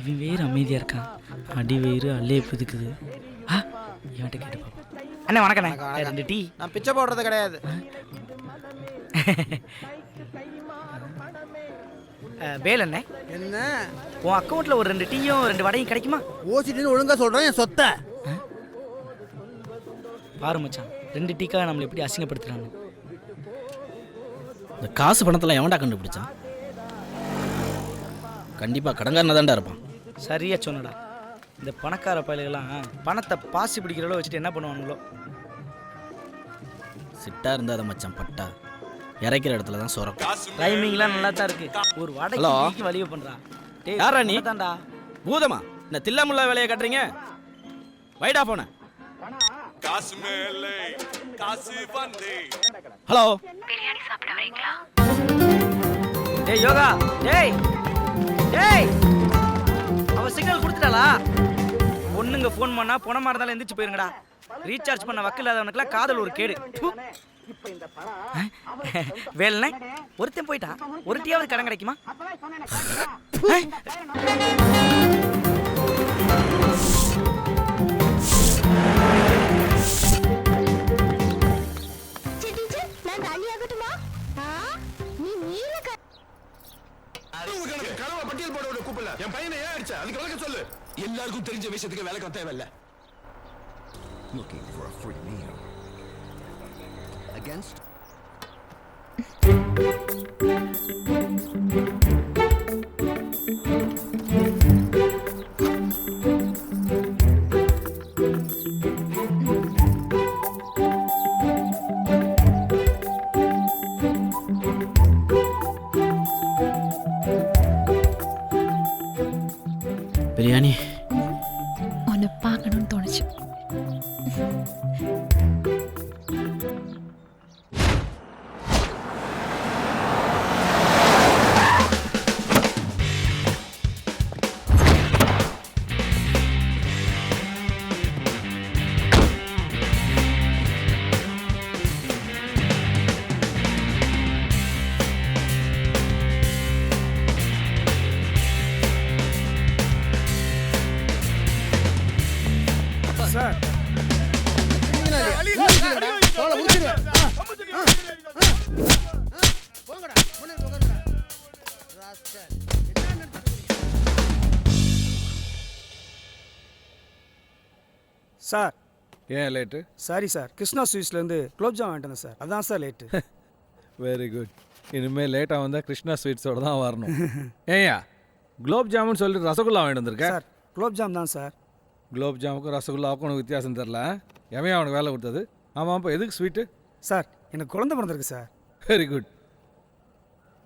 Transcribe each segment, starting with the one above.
இவன் வேறு அமைதியாக இருக்கான் அடி வேறு அல்லே புதுக்குது. ஆ இவன்கிட்ட கேட்டு பார்ப்போம் அண்ணே வணக்கண்ணே வணக்கம். ரெண்டு டீ. நான் பிச்சை போடுறது கிடையாது. வேலண்ணே என்ன? உன் அக்கௌண்ட்டில் ஒரு ரெண்டு டீயும் ரெண்டு வடையும் கிடைக்குமா? ஓசிட்டுன்னு ஒழுங்கா சொல்றேன் என் சொத்தை. பாரு மச்சான். ரெண்டு டீக்காக நம்மளை எப்படி அசிங்கப்படுத்துறாங்க? இந்த காசு பணத்தில் எவன்டா கண்டுபிடிச்சான்? கண்டிப்பாக கடங்காரனா தான்டா இருப்பான். சரியா சொன்னடா. இந்த பணக்கார பயலுகள்லாம் பணத்தை பாசி பிடிக்கிற அளவு வச்சுட்டு என்ன பண்ணுவானுங்களோ? சிட்டா இருந்தா அதை மச்சான் பட்டா. இறைக்கிற இடத்துல தான் சுரக்கும் டைமிங்லாம் நல்லா தான் இருக்கு. ஒரு Hello? வடைக்கு வலிவு பண்றா டேய் யாரா நீ? தான்டா பூதமா? இந்த தில்லாமுல்லா வேலையை கட்டுறீங்க? வைடா போன. காசு மேலே காசு வந்தே ஹலோ டேய் யோகா டேய். டேய் அவ சிக்னல் கொடுத்துட்டாளா? பொண்ணுங்க ஃபோன் பண்ணா பணமா இருந்தாலும் எந்திரிச்சு போயிருங்கடா. ரீசார்ஜ் பண்ண வக்கு இல்லாதவனுக்குலாம் காதல் ஒரு கேடு. வேலண்ணே ஒருத்தன் போயிட்டா. ஒரு டீயாவது கடன் கிடைக்குமா? Looking for a free meal. Against? Sir. ஏன் லேட்டு? Sorry sir. கிருஷ்ணா ஸ்வீட்ஸ்லேருந்து குலோப் ஜாம் வாங்கிட்டு சார். அதான் சார் லேட்டு. வெரி குட் இனிமேல் லேட்டாக வந்தால் கிருஷ்ணா ஸ்வீட்ஸோட தான் வரணும். ஏய்யா குலோப் ஜாமுன் சொல்லிட்டு ரசகுல்லா வாங்கிட்டு வந்திருக்க? சார் குலோப் ஜாம் தான் சார். குலோப் ஜாமுக்கும் ரசகுல்லாவுக்கும் உனக்கு வித்தியாசம் தெரில? எவன் அவனுக்கு வேலை கொடுத்தது? ஆமாம் அப்போ எதுக்கு ஸ்வீட்டு? சார் எனக்கு குழந்தை பிறந்திருக்கு சார். Very good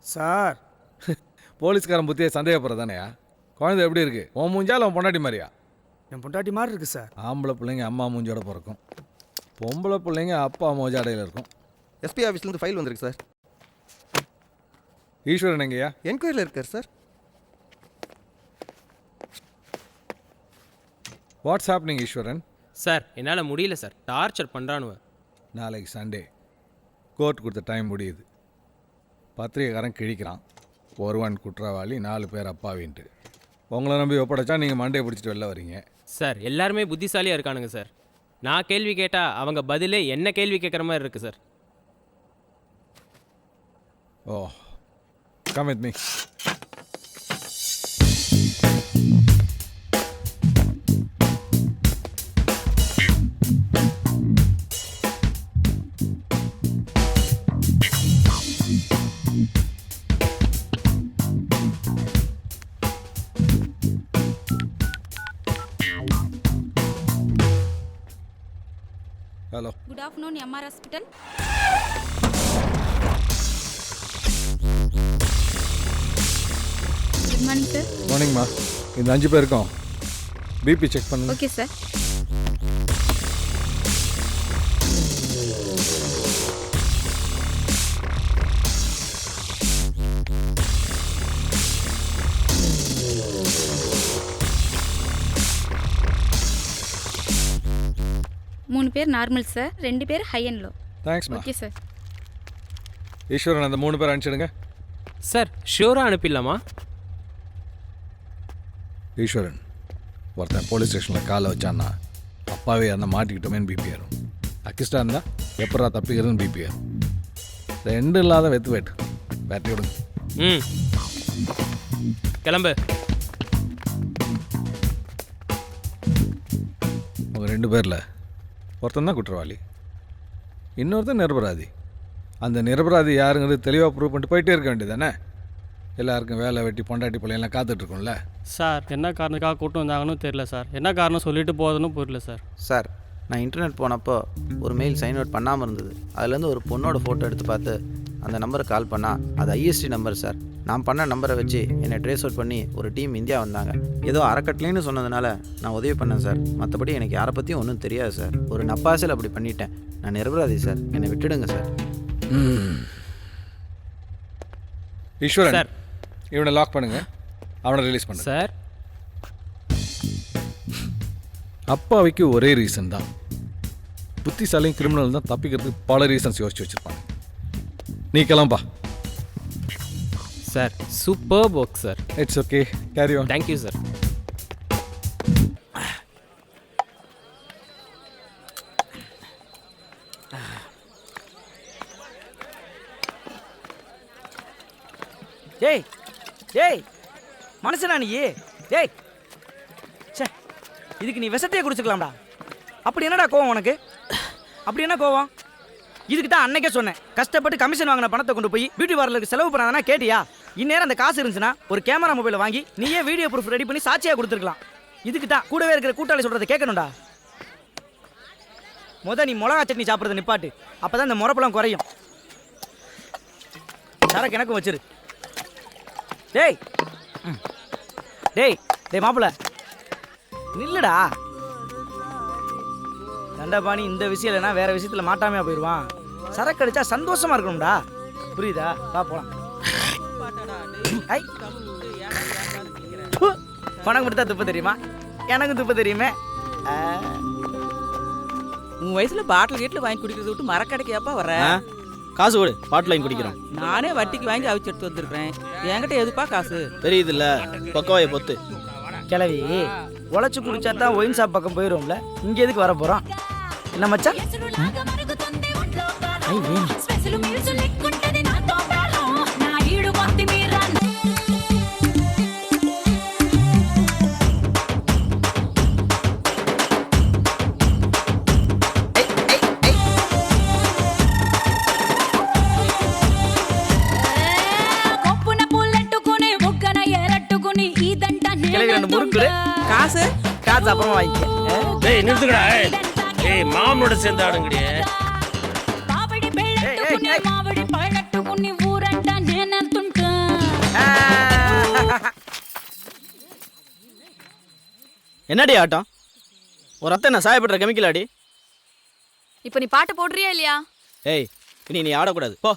sir. போலீஸ்காரன் புத்தியை சந்தேகப்படுறதானேயா? குழந்தை எப்படி இருக்கு? உன் மூஞ்சால உன் பொண்டாட்டி மாதிரியா? என் பொண்டாட்டி மாதிரி இருக்கு சார். ஆம்பளை பிள்ளைங்க அம்மா மூஞ்சோட பிறக்கும். பொம்பளை பிள்ளைங்க அப்பா மோஜாடையில் இருக்கும். எஸ்பி ஆஃபீஸ்லேருந்து ஃபைல் வந்திருக்கு சார். ஈஸ்வரன் எங்கேயா என்கொயரியில் இருக்கார் sir. What's happening Eswaran? Sir என்னால் முடியல சார். டார்ச்சர் பண்ணுறானுவ நாளைக்கு சண்டே கோர்ட் கொடுத்த டைம் முடியுது. பத்திரிகைக்காரன் கிழிக்கிறான். ஒருவன் குற்றவாளி நாலு பேர் அப்பாவின்ட்டு. உங்களை நம்பி ஒப்படைச்சா நீங்கள் மண்டையை பிடிச்சிட்டு வெளில வரீங்க. சார் எல்லாருமே புத்திசாலியாக இருக்கானுங்க சார். நான் கேள்வி கேட்டால் அவங்க பதிலே என்ன கேள்வி கேட்குற மாதிரி இருக்குது sir. Oh come with me hello good afternoon MR hospital good morning sir மார்னிங்மா இந்த அஞ்சு பேருக்கும் பிபி செக் பண்ணுங்க. ஓகே சார் பேர் நார்மல் சார் ரெண்டு பேர் ஹை அண்ட் லோ தேங்க்ஸ்மா ஓகே சார் ஈஸ்வரன் அந்த மூணு பேர் அனுப்பிச்சிடுங்க. சார் ஷியோராக அனுப்பிடலாமா? ஈஸ்வரன் ஒருத்தன் போலீஸ் ஸ்டேஷனில் காலை வச்சான்னா அப்பாவே அந்த மாட்டிக்கிட்டோமேன்னு பிபி அக்கிஸ்டா இருந்தால் எப்படா தப்பிக்கிறதுன்னு பிபி ஏறும் ரெண்டு இல்லாத வெத்து வேட்டு பேட்டரி விடுங்க ம். கிளம்பு. உங்கள் ரெண்டு பேரில். ஒருத்தன் தான் குற்றவாளி. இன்னொருத்தன் நிரபராதி. அந்த நிரபராதி யாருங்கிறது தெளிவாக ப்ரூவ் பண்ணிட்டு போயிட்டே இருக்க வேண்டியதானே எல்லாருக்கும் வேலை வெட்டி பொண்டாட்டி பிள்ளைங்களாம் காத்துட்ருக்கோம்ல சார் என்ன காரணத்துக்காக கூட்டம் வந்தாங்கன்னு தெரியல சார். என்ன காரணம் சொல்லிட்டு போகுதுன்னு புரியல சார். சார் நான் இன்டர்நெட் போனப்போ ஒரு மெயில் சைன் அவுட் பண்ணாமல் இருந்தது. அதுலேருந்து ஒரு பொண்ணோட ஃபோட்டோ எடுத்து பார்த்து அந்த நம்பருக்கு கால் பண்ணால் அது ஐஎஸ்டி நம்பர் சார் நான் பண்ண நம்பரை வச்சு என்னை ட்ரேஸ் அவுட் பண்ணி ஒரு டீம் இந்தியா வந்தாங்க. ஏதோ அறக்கட்டளைன்னு சொன்னதுனால நான் உதவி பண்ணேன் சார் மற்றபடி எனக்கு யாரை பற்றியும் ஒன்றும் தெரியாது சார் ஒரு நப்பாசில் அப்படி பண்ணிட்டேன். நான் நிரபராதி சார் என்னை விட்டுடுங்க சார் ஈஸ்வரன் சார். இவனை லாக் பண்ணுங்க. அவனை ரிலீஸ் பண்ணுங்க. சார் அப்பாவிக்கு ஒரே ரீசன் தான். புத்திசாலியும் கிரிமினல் தான் தப்பிக்கிறதுக்கு பல ரீசன்ஸ் யோசிச்சு வச்சிருப்பாங்க. நீ கிளம்பா. Sir super work sir it's okay carry on thank you sir டேய் டேய் மனுஷனா நீ? டேய் ச்சே இதுக்கு நீ விஷத்தையே குடிச்சுக்கலாம்டா. அப்படி என்னடா கோவம் உனக்கு? அப்படி என்ன கோவம்? இதுக்கு தான் அன்னைக்கே சொன்னேன். கஷ்டப்பட்டு கமிஷன் வாங்கின பணத்தை கொண்டு போய் பியூட்டி பார்லருக்கு செலவு பண்ணாதானா கேட்டியா? இந்நேரம் அந்த காசு இருந்துச்சுன்னா ஒரு கேமரா மொபைலை வாங்கி நீயே வீடியோ ப்ரூஃப் ரெடி பண்ணி சாட்சியாக கொடுத்துருக்கலாம். இதுக்கு தான் கூடவே இருக்கிற கூட்டாளி சொல்கிறத கேட்கணும்டா. முத நீ மிளகா சட்னி சாப்பிட்றத நிப்பாட்டு. அப்போ தான் இந்த முறப்பெல்லாம் குறையும். சரக்கு எனக்கும் வச்சிரு. டேய். ம். டேய் டேய் மாப்பிள்ள. நில்லுடா. தண்டபாணி இந்த விஷயம் இல்லைன்னா வேற விஷயத்துல மாட்டாமையா போயிடுவான். சரக்கு அடிச்சா சந்தோஷமா இருக்கணும்டா. புரியுதா? வா போலாம். ஐ. ப்பு. உனக்கு மட்டும் தான் துப்ப தெரியுமா? எனக்கு துப்ப தெரியுமே. உன் வயசுல பாட்டில் கீட்டில் வாங்கி குடிக்கிறத விட்டு மரக்கடைக்காப்பா வர காசு கொடு. பாட்டில் வாங்கி குடிக்கிறேன் நானே வட்டிக்கு வாங்கி அவிச்சு எடுத்து வந்திருக்கிறேன். என்கிட்ட எதுப்பா காசு? தெரியுதுல்ல. பக்கவாயை பொத்து. கிளவி உழைச்சு குடிச்சா தான் ஒயின் ஷாப் பக்கம் போயிடும்ல இங்க எதுக்கு வர போறோம் என்ன மச்சான் ஐ, வேணும். கிளவி ரெண்டு முறுக்கு கொடு. காசு காசு அப்புறமா வாங்கிக்க? டேய் நிறுத்துக்கடா ஏய் மாமனோட சேர்ந்து ஆடுங்கடி. ஏய், ஏய், ஏய். ஆ. என்னடி ஆட்டம்? ஒரு அத்தை நான் சாயப்படுற கெமிக்கல் அடி இப்போ நீ பாட்டு போடுறியா இல்லையா? ஏய் இனி நீ ஆடக்கூடாது. போ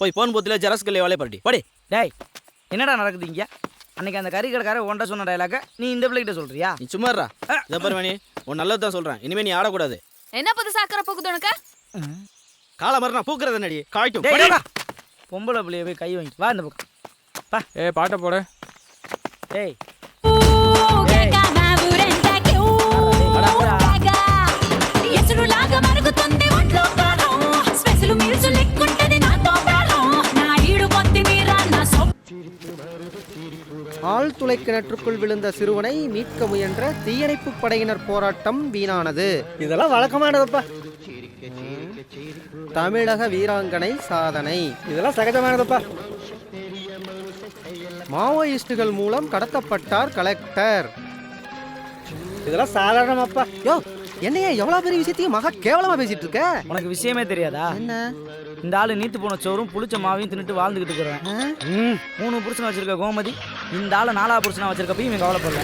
போய் போன் போத்தில் ஜெராஸ் கல்லை வேலையை பரட்டி போடி. டேய் என்னடா நடக்குது இங்க? அன்னைக்கு அந்த கறி கடைக்கார உன்ட்ட சொன்ன டைலாக நீ இந்த பிள்ளைகிட்ட சொல்றியா? நீ சும்மா இருடா. இதை பாரு மணி. உன் நல்லது தான் சொல்கிறேன் இனிமேல் நீ ஆடக்கூடாது. என்ன புதுசா அக்கறை போகுது உனக்கு? காலை மாதிரி நான் பூக்குறது என்னடி? காய்ட்டும் டேய். பொம்பளை பிள்ளைய போய் கை வாங்கி வா இந்த பக்கம். பா. ஏ பாட்டை போடு. டேய் ஆழ்துளை கிணற்றுக்குள் விழுந்த சிறுவனை மீட்க முயன்ற தீயணைப்பு படையினர் போராட்டம் வீணானது. இதெல்லாம் வழக்கமானதப்பா. தமிழக வீராங்கனை சாதனை. இதெல்லாம் சகஜமானதப்பா. மாவோயிஸ்டுகள் மூலம் கடத்தப்பட்டார் கலெக்டர். இதெல்லாம் சாதாரணமாப்பா. யோ என்னையா எவ்வளவு பெரிய விஷயத்தையும் மகா கேவலமா பேசிட்டு இருக்க? உனக்கு விஷயமே தெரியாதா? என்ன? இந்த ஆளு நீத்து போன சோறும் புளிச்ச மாவையும் தின்னுட்டு வாழ்ந்துகிட்டு இருக்கிறேன் மூணு புருஷனை வச்சிருக்க கோமதி இந்த ஆளு நாலா புருஷனா வச்சிருக்கப்பையும் இவன் கவலைப்படல.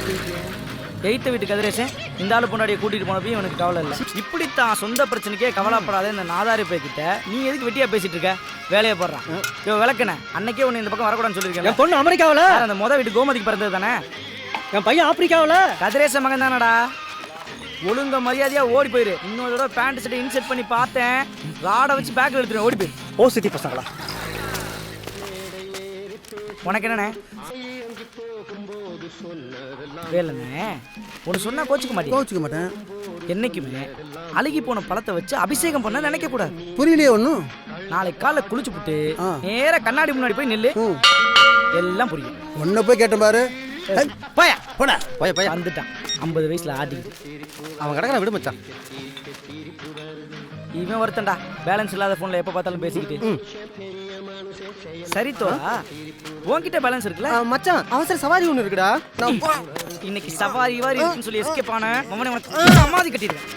எய்த்த வீட்டு கதிரேசன் இந்த ஆளு பொண்டாடியை கூட்டிட்டு போனப்பையும் இவனுக்கு கவலை இல்லை. இப்படித்தான் சொந்த பிரச்சனைக்கே கவலைப்படாத இந்த நாதாரி போய்கிட்ட நீ எதுக்கு வெட்டியா பேசிட்டு இருக்க? வேலையை போடுறான். இவ விளக்குன. அன்னைக்கே உன்னை இந்த பக்கம் வரக்கூடாதுன்னு என் சொல்லியிருக்கேன் பொண்ணு அமெரிக்காவில்? அந்த முத வீட்டு கோமதிக்கு பிறந்தது தானே? என் பையன் ஆப்பிரிக்காவில்? கதிரேச மகன் தானடா ஒழுங்க மரியாதையா ஓடி போயிரு. இன்னொரு தடவை பேண்ட் சட்டை இன்செர்ட் பண்ணி பார்த்தேன். ராடை வச்சு பேக்கில் எடுத்துருவேன் ஓடி போயிரு. ஓ சிட்டி பசங்களா? உனக்கு என்னண்ணே? வேலைண்ணே ஒன்று சொன்னா கோச்சுக்க மாட்டேன் கோச்சுக்க மாட்டேன். என்னைக்குமே அழுகி போன பழத்தை வச்சு அபிஷேகம் பண்ண நினைக்க கூடாது. புரியலையே ஒன்றும் நாளைக்கு காலைல குளிச்சு புட்டு ஆ. நேரா கண்ணாடி முன்னாடி போய் நில்லு. எல்லாம் புரியும். ஒன்றை போய் கேட்டேன் பாரு. போயா போடா பைய பைய. வந்துட்டான். ஐம்பது வயசுல ஆட்டிக்கிட்டு அவன் கிடக்கிற விடு மச்சான். இவன் ஒருத்தன்டா. பேலன்ஸ் இல்லாத ஃபோன்ல எப்போ பார்த்தாலும் பேசிக்கிட்டு. சரி தோழா உன்கிட்ட பேலன்ஸ் இருக்குல்ல? மச்சான் அவசர சவாரி ஒன்று இருக்குடா. நான் இன்னைக்கு சவாரி வாரி இருக்குன்னு சொல்லி எஸ்கேப் ஆன மம்மனை உனக்கு சமாதி கட்டிடுவேன்.